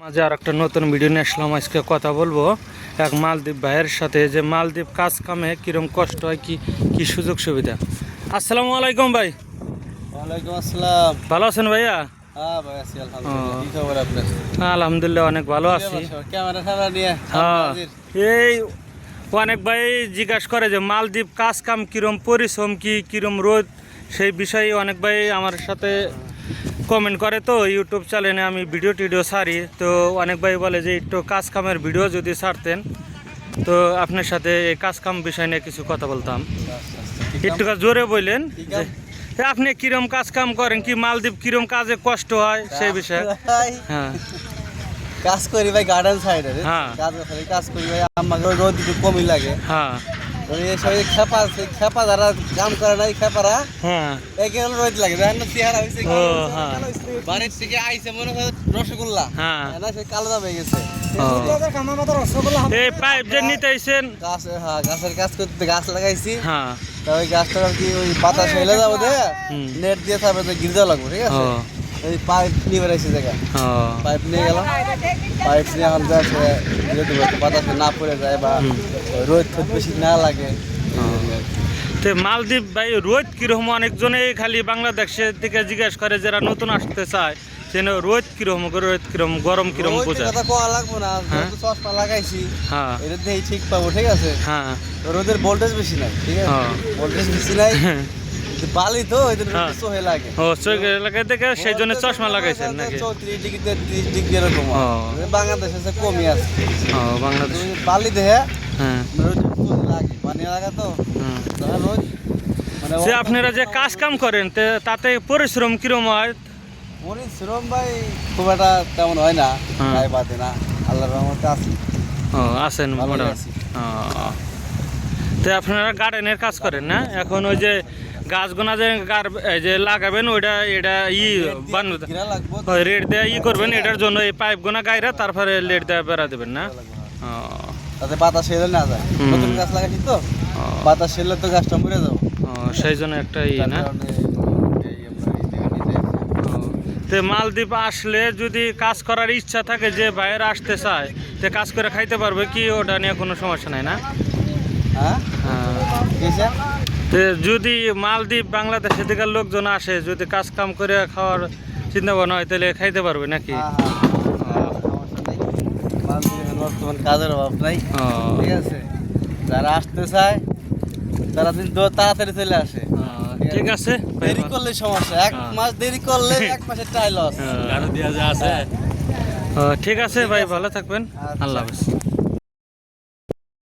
মাঝে আর একটা নতুন ভিডিও নিয়ে আসলাম আজকে কথা বলব এক মালদ্বীপ ভাইয়ের সাথে। যে মালদ্বীপ কাজ কামে কিরম কষ্ট হয় কি কি সুযোগ সুবিধা? আসসালামু আলাইকুম ভাই। ওয়ালাইকুম আসসালাম। ভালো আছেন ভাইয়া? হ্যাঁ আলহামদুলিল্লাহ। অনেক ভালো আছি। হ্যাঁ এই অনেক ভাই জিজ্ঞাসা করে যে মালদ্বীপ কাজ কাম কিরম পরিশ্রম কি কিরম রোদ সেই বিষয়ে অনেক ভাই আমার সাথে কমেন্ট করে তো ইউটিউব চ্যানেলে আমি ভিডিও টিডিও সারি। তো অনেক ভাই বলে যে একটু কাজ কামের ভিডিও যদি সারতেন তো আপনার সাথে এই কাজ কাম বিষয় নিয়ে কিছু কথা বলতাম। একটু জোরে বললেন আপনি কিরম কাজ কাম করেন? কি মালদ্বীপ কিরম কাজে কষ্ট হয়? সেই বিষয়ে। হ্যাঁ। কাজ করি ভাই গার্ডেন সাইডে হ্যাঁ। কাজ করি ভাই। আমাকে রোদ কমই লাগে। হ্যাঁ। খেপা খেপা যারা কাম করে না খেপারা হ্যাঁ। একে হলো রোদ লাগে দেখেন না চেহারা হয়েছে হ্যাঁ। বাড়ির থেকে আইছে মনে হয় রসগোল্লা। হ্যাঁ। না সে কালো দাম হয়ে গেছে। এই পাইপ যে নিতে আইছেন গাছ হ্যাঁ গাছের কাজ করতে গাছ লাগাইছি। হ্যাঁ। তা ওই গাছটা আর কি ওই বাতাস হেলে যাব দে। নেট দিয়ে তারপরে গিরে দেওয়া লাগবে ঠিক আছে? পাইপ নিয়ে বেড়াইছে জায়গা। পাইপ নিয়ে গেলাম। পাইপ নিয়ে এখন যা একটু বাতাসে না পড়ে যায় বা রোদ খুব বেশি না লাগে। তো মালদ্বীপ ভাই রোদ কীরকম? অনেকজনে খালি বাংলাদেশের দিকে জিজ্ঞেস করে যারা নতুন আসতে চায় সেন রোদ কীরকম রোদ কীরকম গরম কীরকম বোঝায়। কথা কোয়া লাগবো না হ্যাঁ। চশমা লাগাইছি হ্যাঁ। এটা ঠিক পাবো ঠিক আছে? হ্যাঁ। রোদের ভোল্টেজ বেশি নাই ঠিক আছে? হ্যাঁ। ভোল্টেজ বেশি নাই। বালি তো ওই জন্য হ্যাঁ। সোহে লাগে। ও দেখে সেই জন্য চশমা লাগাইছেন নাকি? ডিগ্রি এরকম ও। বাংলাদেশে সে কমই আছে। ও বাংলাদেশ। বালি দেহে হ্যাঁ। রোদ লাগে পানি লাগা তো। রোদ মানে আপনারা যে কাজ কাম করেন তে তাতে পরিশ্রম কিরম হয়? পরিশ্রম ভাই খুব একটা তেমন হয় না হ্যাঁ। গায়ে বাদে না আল্লাহর রহমতে আছি। ও আছেন ভালোই মোটামুটি। তো আপনারা গার্ডেনের কাজ করেন না? এখন ওই যে গাছগুনা যে যে লাগাবেন ওইটা এটা ই বান ঘিরা লাগবো তো ওই রেড দেওয়া ই করবেন এটার জন্য এই পাইপ গোনা গাইরা তারপরে লেট দেওয়া বেড়া দেবেন না? তাতে বাতাস এলে না যায়। নতুন গাছ লাগাইছি তো বাতাস এলে তো গাছটা মরে যাব। সেই জন্য একটা ই না? তে মালদ্বীপ আসলে যদি কাজ করার ইচ্ছা থাকে যে বাইরে আসতে চায় তে কাজ করে খাইতে পারবে কি ওটা নিয়ে কোনো সমস্যা নাই না? হ্যাঁ? হ্যাঁ। যদি মালদ্বীপ বাংলাদেশের দিকের লোকজন আসে যদি কাজ কাম করে খাওয়ার চিন্তা ভাবনা হয় তাহলে খাইতে পারবে নাকি? হ্যাঁ হ্যাঁ বাংলাদেশে বর্তমান কাজের অভাব নাই। ঠিক আছে? যারা আসতে চায় তারা কিন্তু তাড়াতাড়ি চলে আসে। ঠিক আছে। দেরি করলে সমস্যা। এক হ্যাঁ। মাস দেরি করলে এক মাসের টাই লস ও, ঠিক আছে ভাই ভালো থাকবেন। আল্লাহ হাফেজ।